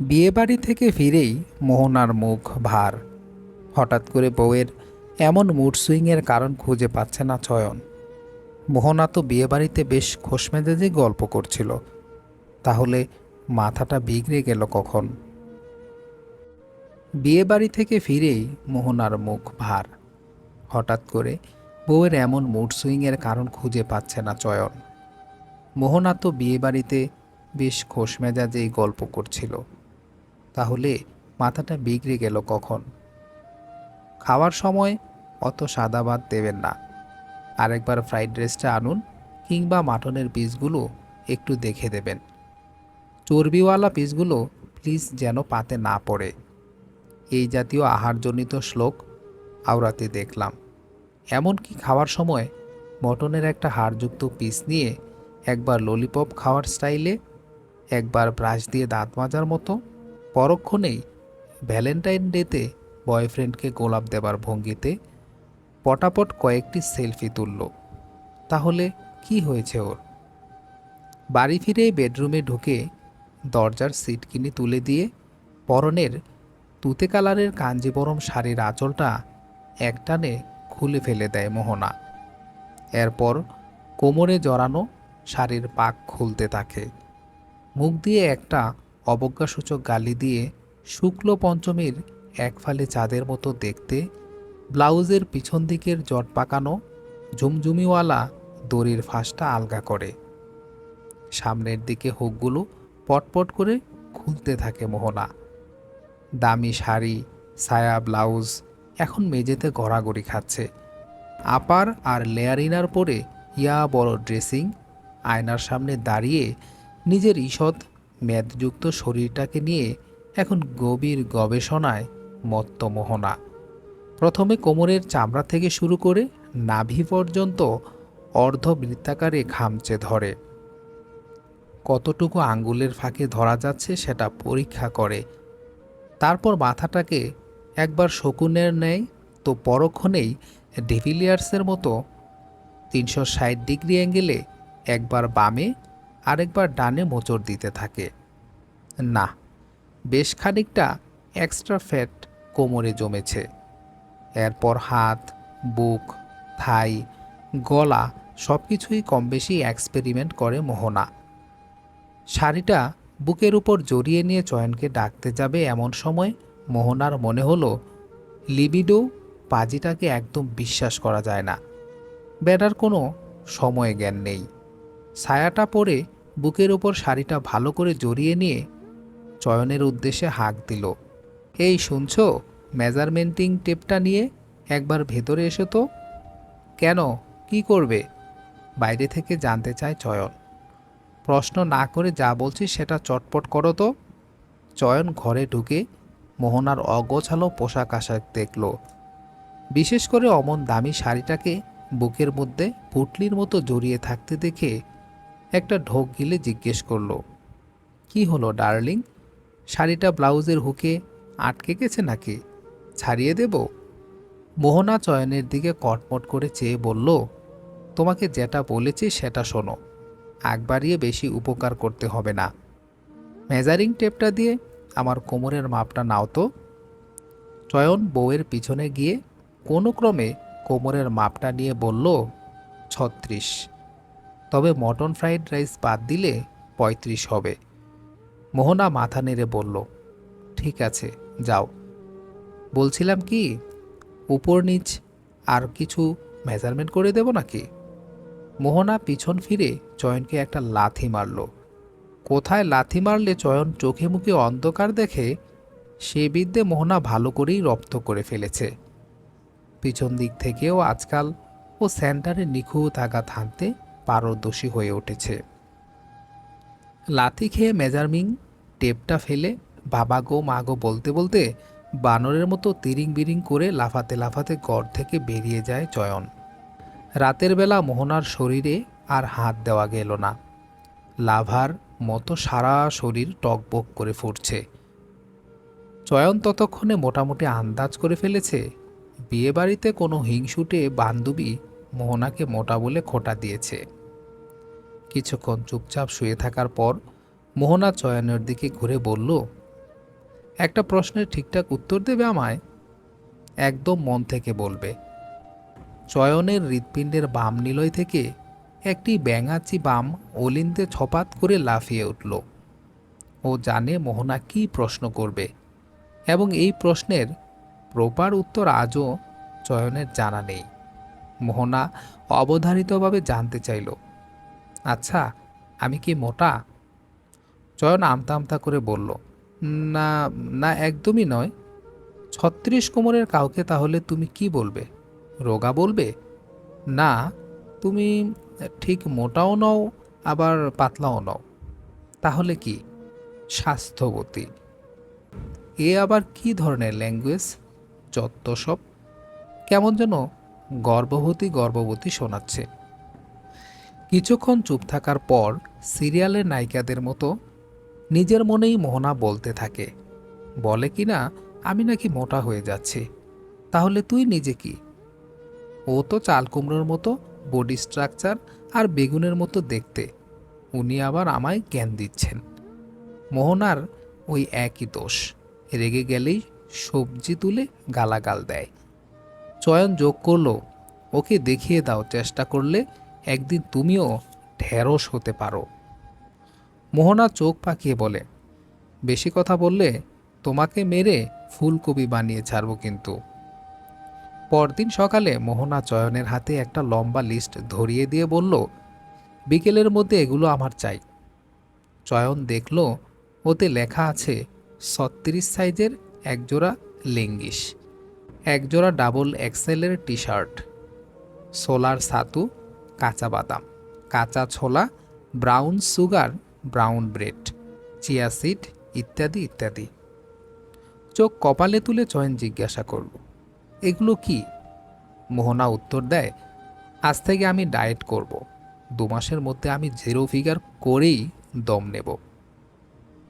বিয়েবাড়ি থেকে ফিরেই মোহনার মুখ ভার। হঠাৎ করে বউয়ের এমন মুড সুইংয়ের কারণ খুঁজে পাচ্ছে না চয়ন। মোহনা তো বিয়েবাড়িতে বেশ খোশমেজাজে গল্প করছিল। তাহলে মাথাটা বিগড়ে গেল কখন? বিয়েবাড়ি থেকে ফিরেই মোহনার মুখ ভার। হঠাৎ করে বউয়ের এমন মুড সুইংয়ের কারণ খুঁজে পাচ্ছে না চয়ন। মোহনা তো বিয়েবাড়িতে বেশ খোশমেজাজেই গল্প করছিল। তাহলে মাথাটা বিগড়ে গেল কখন? খাওয়ার সময় অত সাদা ভাত দেবেন না। আরেকবার ফ্রাইড রাইসটা আনুন কিংবা মাটনের পিসগুলো একটু দেখে দেবেন। চর্বিওয়ালা পিসগুলো প্লিজ যেন পাতে না পড়ে। এই জাতীয় আহারজনিত শ্লোক আওরাতে দেখলাম। এমনকি খাওয়ার সময় মটনের একটা হাড়যুক্ত পিস নিয়ে একবার ললিপপ খাওয়ার স্টাইলে একবার ব্রাশ দিয়ে দাঁত মাজার মতো পরক্ষণেই ভ্যালেন্টাইন ডেতে বয়ফ্রেন্ডকে গোলাপ দেবার ভঙ্গিতে পটাপট কয়েকটি সেলফি তুলল। তাহলে কি হয়েছে ওর? বাড়ি ফিরে বেডরুমে ঢুকে দরজার সিট কিনে তুলে দিয়ে পরনের তুতে কালারের কাঞ্জিবরম শাড়ির আঁচলটা একটানে খুলে ফেলে দেয় মোহনা। এরপর কোমরে জড়ানো শাড়ির পাক খুলতে থাকে। মুখ দিয়ে একটা অবজ্ঞাসূচক গালি দিয়ে শুক্ল পঞ্চমীর এক ফালে চাঁদের মতো দেখতে ব্লাউজের পিছন দিকের জট পাকানো ঝুমঝুমিওয়ালা দড়ির ফাঁসটা আলগা করে। সামনের দিকে হুকগুলো পটপট করে খুলতে থাকে মোহনা। দামি শাড়ি সায়া ব্লাউজ এখন মেঝেতে গড়াগড়ি খাচ্ছে। আপার আর লেয়ারিনার পরে ইয়া বড় ড্রেসিং, আয়নার সামনে দাঁড়িয়ে নিজের ঈষৎ মেদযুক্ত শরীরটাকে নিয়ে এখন গভীর গবেষণায় মত্ত মোহনা প্রথমে কোমরের চামড়া থেকে শুরু করে নাভি পর্যন্ত অর্ধবৃত্তাকারে খামচে ধরে। কতটুকু আঙ্গুলের ফাঁকে ধরা যাচ্ছে সেটা পরীক্ষা করে। তারপর মাথাটাকে একবার শকুনের নেয়, তো পরক্ষণেই ডেভিলিয়ার্সের মতো তিনশো ষাট ডিগ্রি অ্যাঙ্গেলে একবার বামে আরেকবার ডানে মোচড় দিতে থাকে। না, বেশ খানিকটা এক্সট্রা ফ্যাট কোমরে জমেছে। এরপর হাত, বুক, থাই, গলা সব কিছুই কম বেশি এক্সপেরিমেন্ট করে মোহনা। শাড়িটা বুকের উপর জড়িয়ে নিয়ে চয়নকে ডাকতে যাবে এমন সময় মোহনার মনে হলো, লিবিডো পাজিটাকে একদম বিশ্বাস করা যায় না। বেড়ার কোনো সময় জ্ঞান নেই। ছায়াটা পরে বুকের ওপর শাড়িটা ভালো করে জড়িয়ে নিয়ে চয়নের উদ্দেশ্যে হাঁক দিল। এই শুনছো? মেজারমেন্টিং টেপটা নিয়ে একবার ভেতরে এসো তো। কেন? কি করবে? বাইরে থেকে জানতে চায় চয়ন। প্রশ্ন না করে যা বলছি সেটা চটপট করো তো। চয়ন ঘরে ঢুকে মোহনার অগোছালো পোশাক আশাক দেখল। বিশেষ করে অমন দামি শাড়িটাকে বুকের মধ্যে পুটলির মতো জড়িয়ে থাকতে দেখে একটা ঢোক গিলে জিজ্ঞেস করল, কি হলো, ডার্লিং? শাড়িটা ব্লাউজের হুকে আটকে গেছে নাকি? ছাড়িয়ে দেব? মোহনা চয়নের দিকে কটমট করে চেয়ে বলল, তোমাকে যেটা বলেছি সেটা শোনো বাড়িয়ে বেশি উপকার করতে হবে না। মেজারিং টেপটা দিয়ে আমার কোমরের মাপটা নাও তো। চয়ন বউয়ের পিছনে গিয়ে কোনো ক্রমে কোমরের মাপটা নিয়ে বলল, ছত্রিশ। তবে মটন ফ্রাইড রাইস বাদ দিলে পঁয়ত্রিশ হবে। মোহনা মাথা নেড়ে বলল, ঠিক আছে, যাও। বলছিলাম কি, উপর নিচ আর কিছু মেজারমেন্ট করে দেব নাকি? মোহনা পিছন ফিরে চয়নকে একটা লাথি মারল। কোথায় লাথি মারলে চয়ন চোখে মুখে অন্ধকার দেখে, সে বিদ্যে মোহনা ভালো করেই রপ্ত করে ফেলেছে। পিছন দিক থেকেও আজকাল ও সেন্টারে নিখুঁত আঘাত হানতে পারদর্শী হয়ে উঠেছে। লাথি খেয়ে মেজারমিং টেপটা ফেলে বাবা গো, মা গো বলতে বলতে বানরের মতো তিরিং বিরিং করে লাফাতে লাফাতে ঘর থেকে বেরিয়ে যায় চয়ন। রাতের বেলা মোহনার শরীরে আর হাত দেওয়া গেল না। লাভার মতো সারা শরীর টকবক করে ফুটছে। চয়ন ততক্ষণে মোটামুটি আন্দাজ করে ফেলেছে, বিয়েবাড়িতে কোনো হিংসুটে বান্ধবী মোহনাকে মোটা বলে খোটা দিয়েছে। কিছুক্ষণ চুপচাপ শুয়ে থাকার পর মোহনা চয়নের দিকে ঘুরে বলল, একটা প্রশ্নের ঠিকঠাক উত্তর দেবে আমায়? একদম মন থেকে বলবে। চয়নের হৃৎপিণ্ডের বাম নিলয় থেকে একটি ব্যাঙাচি বাম অলিন্দে ছপাত করে লাফিয়ে উঠল। ও জানে মোহনা কী প্রশ্ন করবে এবং এই প্রশ্নের প্রপার উত্তর আজও চয়নের জানা নেই। মোহনা অবধারিতভাবে জানতে চাইল। আচ্ছা আমি কি মোটা? চয়ন আমতা আমতা করে বলল, না না, একদমই নয়। ছত্রিশ কোমরের কাউকে তাহলে তুমি কি বলবে? রোগা বলবে? না, তুমি ঠিক মোটাও নও, আবার পাতলাও নও। তাহলে কি? স্বাস্থ্যবতী। এ আবার কি ধরনের ল্যাঙ্গুয়েজ? যত সব কেমন যেন গর্ভবতী গর্ভবতী শোনাচ্ছে। কিছুক্ষণ চুপ থাকার পর সিরিয়ালের নায়িকাদের মতো নিজের মনেই মোহনা বলতে থাকে, বলে কি না, আমি নাকি মোটা হয়ে যাচ্ছি, তাহলে তুই নিজে কি? ও তো চাল কুমড়োর মতো বডি স্ট্রাকচার আর বেগুনের মতো দেখতে, উনি আবার আমায় জ্ঞান দিচ্ছেন। মোহনার ওই একই দোষ, রেগে গেলেই সবজি তুলে গালাগাল দেয়। চয়ন যোগ করল। ওকে দেখিয়ে দাও, চেষ্টা করলে একদিন তুমিও ঢেঁড়স হতে পারো। মোহনা চোখ পাকিয়ে বলে, বেশি কথা বললে তোমাকে মেরে ফুলকপি বানিয়ে ছাড়ব কিন্তু। পরদিন সকালে মোহনা চয়নের হাতে একটা লম্বা লিস্ট ধরিয়ে দিয়ে বলল, বিকেলের মধ্যে এগুলো আমার চাই। চয়ন দেখল, ওতে লেখা আছে ছত্রিশ সাইজের একজোড়া লেঙ্গিস। একজোড়া ডাবল এক্সেলের টি শার্ট সোলার সাতু, কাঁচা বাদাম, কাঁচা ছোলা, brown sugar, brown bread, chia seed ইত্যাদি ইত্যাদি। চোখ কপালে তুলে চয়ন জিজ্ঞাসা করল, এগুলো কি? মোহনা উত্তর দেয়, আজ থেকে আমি ডায়েট করব, দু মাসের মধ্যে আমি জিরো ফিগার করেই দম নেব।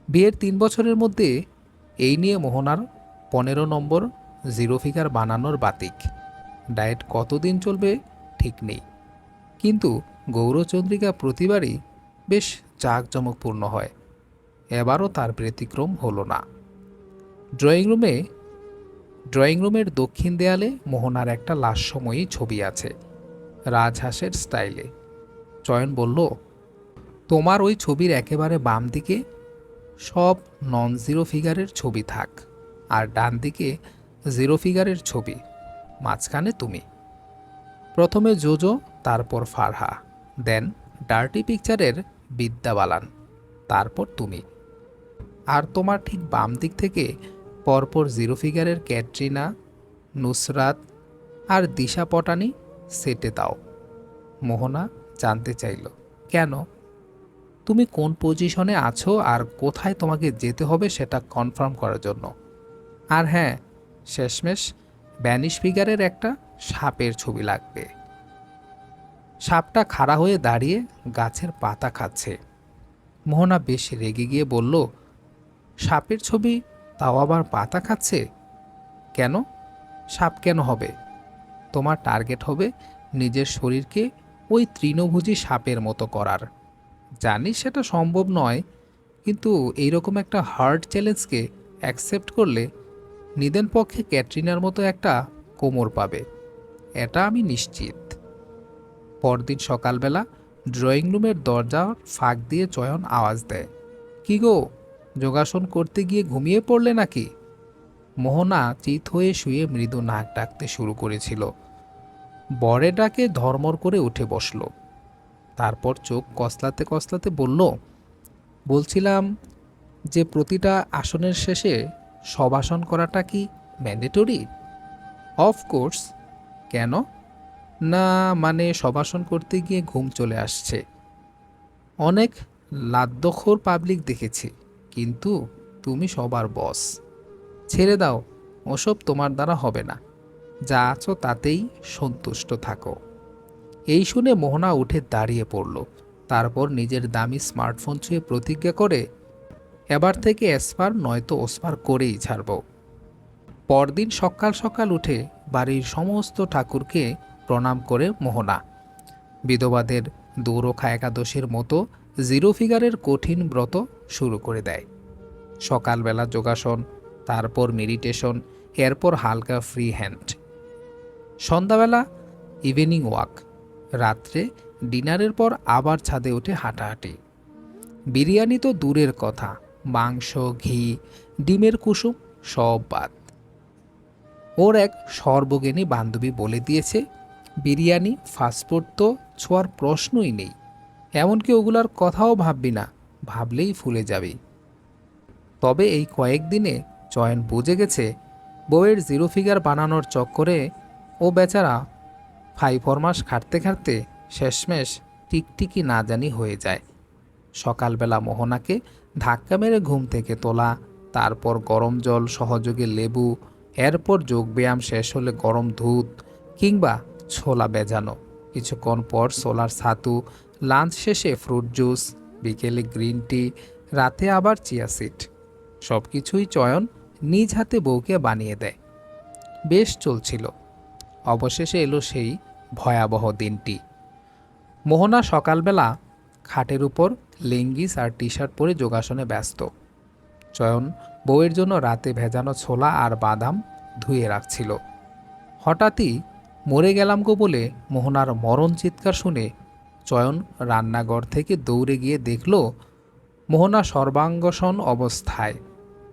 বিয়ের তিন বছরের মধ্যে এই নিয়ে মোহনার পনেরো নম্বর জিরো ফিগার বানানোর বাতিক। ডায়েট কতদিন চলবে ঠিক নেই। কিন্তু গৌরচন্দ্রিকা প্রতিবারই বেশ জাঁকজমকপূর্ণ হয়। এবারও তার ব্যতিক্রম হলো না। ড্রয়িং রুমে, ড্রয়িং রুমের দক্ষিণ দেয়ালে মোহনার একটা লাস্যময়ী ছবি আছে, রাজহাঁসের স্টাইলে। চয়ন বলল, তোমার ওই ছবির একেবারে বাম দিকে সব নন জিরো ফিগারের ছবি থাক, আর ডান দিকে জিরো ফিগারের ছবি, মাঝখানে তুমি। প্রথমে জোজো, তারপর ফারহা, দেন ডার্টি পিকচারের বিদ্যা বালান তারপর তুমি। আর তোমার ঠিক বাম দিক থেকে পরপর জিরো ফিগারের ক্যাটরিনা, নুসরাত আর দিশা পটানি সেটে দাও। মোহনা জানতে চাইল, কেন? তুমি কোন পজিশনে আছো আর কোথায় তোমাকে যেতে হবে সেটা কনফার্ম করার জন্য? আর হ্যাঁ শেষমেশ ব্যানিশ ফিগারের একটা সাপের ছবি লাগবে। সাপটা খাড়া হয়ে দাঁড়িয়ে গাছের পাতা খাচ্ছে। মোহনা বেশ রেগে গিয়ে বলল, সাপের ছবি তাও আবার পাতা খাচ্ছে? কেন? সাপ কেন হবে? তোমার টার্গেট হবে নিজের শরীরকে ওই তৃণভোজী সাপের মতো করার। জানি সেটা সম্ভব নয়, কিন্তু এইরকম একটা হার্ড চ্যালেঞ্জকে অ্যাকসেপ্ট করলে নিদেন পক্ষে ক্যাটরিনার মতো একটা কোমর পাবে। এটা আমি নিশ্চিত। পরদিন সকালবেলা ড্রয়িং রুমের দরজা ফাঁক দিয়ে চয়ন আওয়াজ দেয়। কি গো, যোগাসন করতে গিয়ে ঘুমিয়ে পড়লে নাকি? মোহনা চিত হয়ে শুয়ে মৃদু নাক ডাকতে শুরু করেছিল। বরে ডাকে ধর্মর করে উঠে বসল। তারপর চোখ কসলাতে কসলাতে বলল, বলছিলাম যে প্রতিটা আসনের শেষে সবাসন করাটা কি ম্যান্ডেটরি? অফকোর্স কেন? না মানে সবাসন করতে গিয়ে ঘুম চলে আসছে। অনেক লাদ্দখোর পাবলিক দেখেছি, কিন্তু তুমি সবার বস ছেড়ে দাও, ওসব তোমার দ্বারা হবে না। যা আছো তাতেই সন্তুষ্ট থাকো। এই শুনে মোহনা উঠে দাঁড়িয়ে পড়ল। তারপর নিজের দামি স্মার্টফোন ছুঁয়ে প্রতিজ্ঞা করে এবার থেকে এসপার নয়তো ওসপার করেই ছাড়ব। পরদিন সকাল সকাল উঠে বাড়ির সমস্ত ঠাকুরকে প্রণাম করে মোহনা। বিধবাদের দৌরখা একাদশীর মতো জিরো ফিগারের কঠিন ব্রত শুরু করে দেয়। সকালবেলা যোগাসন, তারপর মেডিটেশন, এরপর হালকা ফ্রি হ্যান্ড। সন্ধ্যাবেলা ইভিনিং ওয়াক, রাত্রে ডিনারের পর আবার ছাদে উঠে হাঁটাহাঁটি। বিরিয়ানি তো দূরের কথা মাংস, ঘি, ডিমের কুসুম, সব বাদ। ওর এক সর্বজ্ঞানী বান্ধবী বলে দিয়েছে, বিরিয়ানি ফাস্টফুড তো ছোঁয়ার প্রশ্নই নেই। এমনকি ওগুলার কথাও ভাববি না, ভাবলেই ফুলে যাবে। তবে এই কয়েকদিনে চয়ন বুঝে গেছে, বউয়ের জিরো ফিগার বানানোর চক্করে ও বেচারা ফাই ফরমাস খাটতে খাটতে শেষমেশ টিকটিকি না জানি হয়ে যায়। সকালবেলা মোহনাকে ধাক্কা মেরে ঘুম থেকে তোলা, তারপর গরম জল, সহযোগে লেবু, এরপর যোগব্যায়াম শেষ হলে গরম দুধ কিংবা ছোলা বেজানো। কিছুক্ষণ পর সোলার ছাতু, লাঞ্চ শেষে ফ্রুট জুস, বিকেলে গ্রিন টি, রাতে আবার চিয়া সিড। সব কিছুই চয়ন নিজ হাতে বউকে বানিয়ে দেয়। বেশ চলছিল। অবশেষে এলো সেই ভয়াবহ দিনটি। মোহনা সকালবেলা খাটের উপর লেঙ্গিস আর টি শার্ট পরে যোগাসনে ব্যস্ত। চয়ন, বউয়ের জন্য রাতে ভেজানো ছোলা আর বাদাম ধুয়ে রাখছিল। হঠাৎই মরে গেলাম গো বলে মোহনার মরণ চিৎকার শুনে চয়ন রান্নাঘর থেকে দৌড়ে গিয়ে দেখল মোহনা সর্বাঙ্গসন অবস্থায়।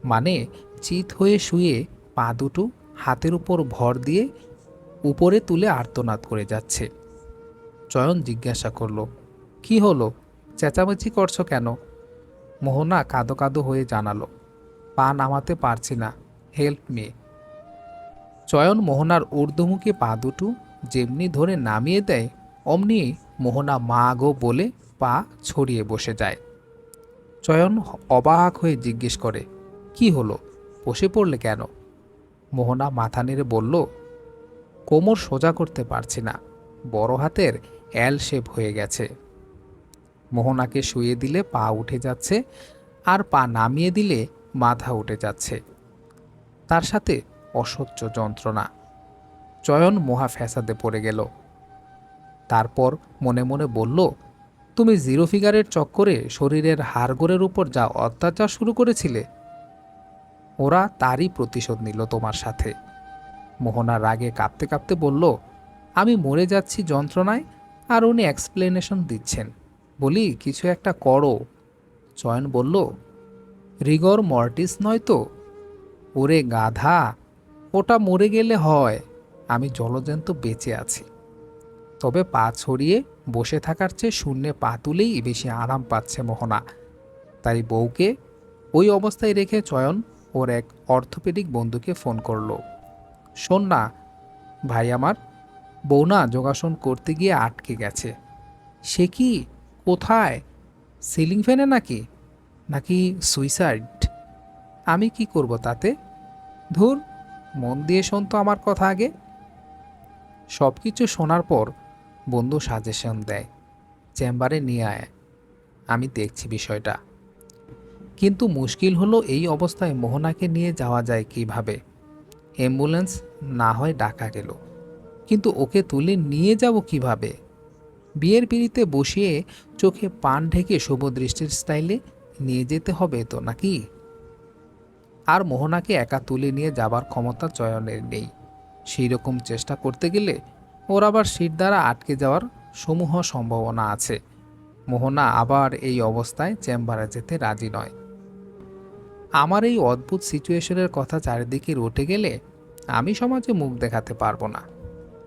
মানে চিত হয়ে শুয়ে পা দুটো হাতের উপর ভর দিয়ে উপরে তুলে আর্তনাদ করে যাচ্ছে। চয়ন জিজ্ঞাসা করল, কি হলো? চেঁচামেচি করছ কেন? মোহনা কাঁদো কাঁদো হয়ে জানালো, পা নামাতে পারছি না হেল্প মি চয়ন মোহনার ঊর্ধ্বমুখী পা দুটো যেমনি ধরে নামিয়ে দেয়, অমনি মোহনা মা গো বলে পা ছড়িয়ে বসে যায়। চয়ন অবাক হয়ে জিজ্ঞেস করে, কি হলো? বসে পড়লে কেন? মোহনা মাথা নেড়ে বলল, কোমর সোজা করতে পারছি না, বড় হাতের এল শেপ হয়ে গেছে। মোহনাকে শুয়ে দিলে পা উঠে যাচ্ছে আর পা নামিয়ে দিলে মাথা উঠে যাচ্ছে। তার সাথে অসহ্য যন্ত্রণা। চয়ন মহা ফ্যাসাদে পড়ে গেল। তারপর মনে মনে বলল, তুমি জিরো ফিগারের চক্করে শরীরের হাড়গোড়ের উপর যা অত্যাচার শুরু করেছিলে, ওরা তারই প্রতিশোধ নিল তোমার সাথে। মোহনা রাগে কাঁপতে কাঁপতে বলল, আমি মরে যাচ্ছি যন্ত্রণায়, আর উনি এক্সপ্লেনেশন দিচ্ছেন। বলি, কিছু একটা করো। চয়ন বলল, রিগর মর্টিস নয় তো? ওরে গাধা, ওটা মরে গেলে হয়। আমি জলজন্ত বেঁচে আছি। তবে পা ছড়িয়ে বসে থাকার চেয়ে শূন্যে পা তুলেই বেশি আরাম পাচ্ছে মোহনা। তাই বউকে ওই অবস্থায় রেখে চয়ন ওর এক অর্থোপেডিক বন্ধুকে ফোন করল। শোন না, ভাই আমার, বউ না যোগাসন করতে গিয়ে আটকে গেছে। সে কি কোথায়? সিলিং ফ্যানে নাকি? নাকি সুইসাইড? আমি কি করব তাতে? ধুর, মন দিয়ে শোন তো আমার কথা আগে। সব কিছু শোনার পর বন্ধু সাজেশন দেয়, চেম্বারে নিয়ে আয়। আমি দেখছি বিষয়টা। কিন্তু মুশকিল হলো এই অবস্থায় মোহনাকে নিয়ে যাওয়া যায় কীভাবে? অ্যাম্বুলেন্স না হয় ডাকা গেল। কিন্তু ওকে তুলে নিয়ে যাব কীভাবে? বিয়ের পিড়িতে বসিয়ে চোখে পান ঢেকে শুভদৃষ্টির স্টাইলে নিয়ে যেতে হবে তো নাকি? আর মোহনাকে একা তুলে নিয়ে যাবার ক্ষমতা চয়নের নেই। সেই রকম চেষ্টা করতে গেলে ওর আবার সিট দ্বারা আটকে যাওয়ার সমূহ সম্ভাবনা আছে। মোহনা আবার এই অবস্থায় চেম্বারে যেতে রাজি নয়। আমার এই অদ্ভুত সিচুয়েশনের কথা চারিদিকে রটে গেলে আমি সমাজে মুখ দেখাতে পারব না।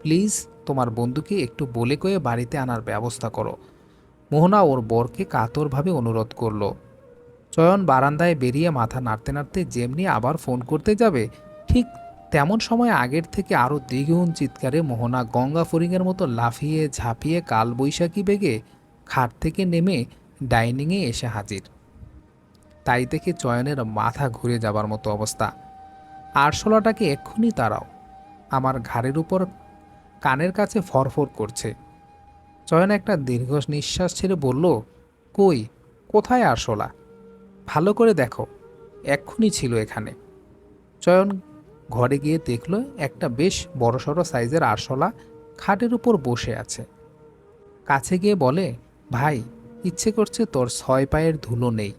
প্লিজ তোমার বন্ধুকে একটু বলে কয়ে বাড়িতে আনার ব্যবস্থা করো। মোহনা ওর বরকে কাতরভাবে অনুরোধ করল। চয়ন বারান্দায় বেরিয়ে মাথা নাড়তে নাড়তে যেমনি আবার ফোন করতে যাবে, ঠিক তেমন সময় আগের থেকে আরও দ্বিগুণ চিৎকারে মোহনা গঙ্গা ফরিংয়ের মতো লাফিয়ে ঝাঁপিয়ে কালবৈশাখী বেগে খাট থেকে নেমে ডাইনিংয়ে এসে হাজির। তাই দেখে চয়নের মাথা ঘুরে যাবার মতো অবস্থা। আরশোলাটাকে এক্ষুনি তাড়াও। আমার ঘাড়ের উপর কানের কাছে ফরফর করছে। চয়ন একটা দীর্ঘ নিঃশ্বাস ছেড়ে বলল, কই, কোথায় আরশোলা? ভালো করে দেখো, এক্ষুনি ছিল এখানে। চয়ন ঘরে গিয়ে দেখল একটা বেশ বড়সড় সাইজের আরশোলা খাটের উপর বসে আছে। কাছে গিয়ে বলে, ভাই, ইচ্ছে করছে তোর ছয় পায়ের ধুলো নেই।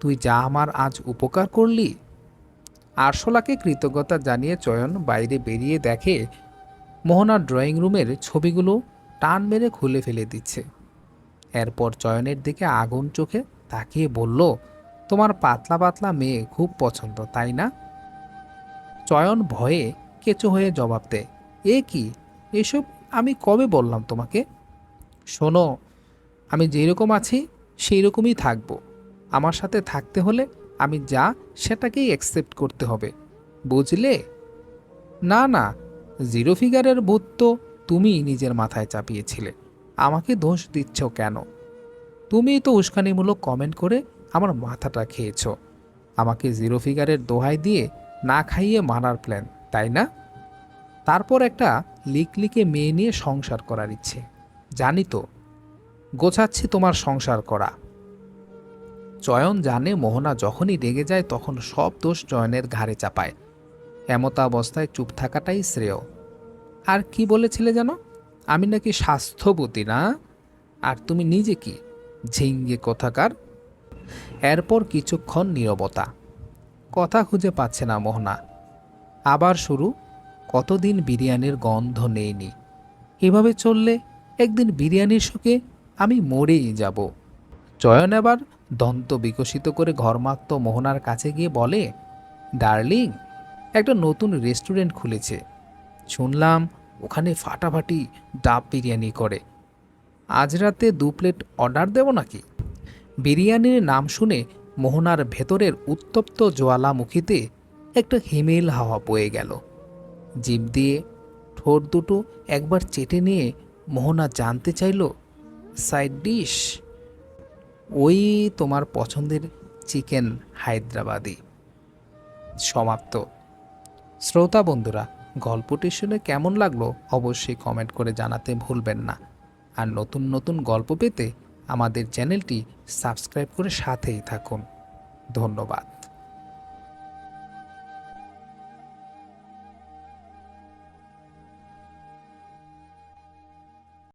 তুই যা আমার আজ উপকার করলি? আরশোলাকে কৃতজ্ঞতা জানিয়ে চয়ন বাইরে বেরিয়ে দেখে মোহনার ড্রয়িং রুমের ছবিগুলো টান মেরে খুলে ফেলে দিচ্ছে। এরপর চয়নের দিকে আগুন চোখে তাকিয়ে বলল, তোমার পাতলা পাতলা মেয়ে খুব পছন্দ, তাই না? চয়ন ভয়ে কেঁচো হয়ে জবাব দেয়, এ কি? এসব আমি কবে বললাম তোমাকে? শোনো, আমি যেরকম আছি সেই রকমই থাকব। আমার সাথে থাকতে হলে আমি যা সেটাকেই অ্যাকসেপ্ট করতে হবে, বুঝলে? না না জিরো ফিগারের ভূত তো তুমিই নিজের মাথায় চাপিয়েছিলে। আমাকে দোষ দিচ্ছ কেন? তুমিই তো উস্কানিমূলক কমেন্ট করে আমার মাথাটা খেয়েছ। আমাকে জিরো ফিগারের দোহাই দিয়ে না খাইয়ে মারার প্ল্যান তাই না? তারপর একটা লিকলিকে মেয়ে নিয়ে সংসার করার ইচ্ছে। জানি তো, গোছাচ্ছি তোমার সংসার করা। চয়ন জানে মোহনা যখনই রেগে যায় তখন সব দোষ চয়নের ঘাড়ে চাপায়। এমতা অবস্থায় চুপ থাকাটাই শ্রেয়। আর কি বলেছিলে যেন আমি নাকি স্বাস্থ্যবতী না? আর তুমি নিজে কি? ঝিঙ্গে কোথাকার। এরপর কিছুক্ষণ নীরবতা। কথা খুঁজে পাচ্ছে না মোহনা। আবার শুরু, কতদিন বিরিয়ানির গন্ধ নেইনি। এভাবে চললে একদিন বিরিয়ানির শোকে আমি মরেই যাব। চয়ন এবার দন্ত বিকশিত করে ঘরমাক্ত মোহনার কাছে গিয়ে বলে, ডার্লিং একটা নতুন রেস্টুরেন্ট খুলেছে। শুনলাম ওখানে ফাটাফাটি ডাব বিরিয়ানি করে। আজ রাতে দু প্লেট অর্ডার দেব নাকি? বিরিয়ানির নাম শুনে মোহনার ভেতরের উত্তপ্ত জ্বালামুখীতে একটা হিমেল হাওয়া বয়ে গেল। জিভ দিয়ে ঠোঁট দুটো একবার চেটে নিয়ে মোহনা জানতে চাইল, সাইড ডিশ? ওই তোমার পছন্দের চিকেন হায়দ্রাবাদি। সমাপ্ত। শ্রোতা বন্ধুরা, গল্পটি শুনে কেমন লাগল অবশ্যই কমেন্ট করে জানাতে ভুলবেন না। আর নতুন নতুন গল্প পেতে আমাদের চ্যানেলটি সাবস্ক্রাইব করে সাথেই থাকুন। ধন্যবাদ।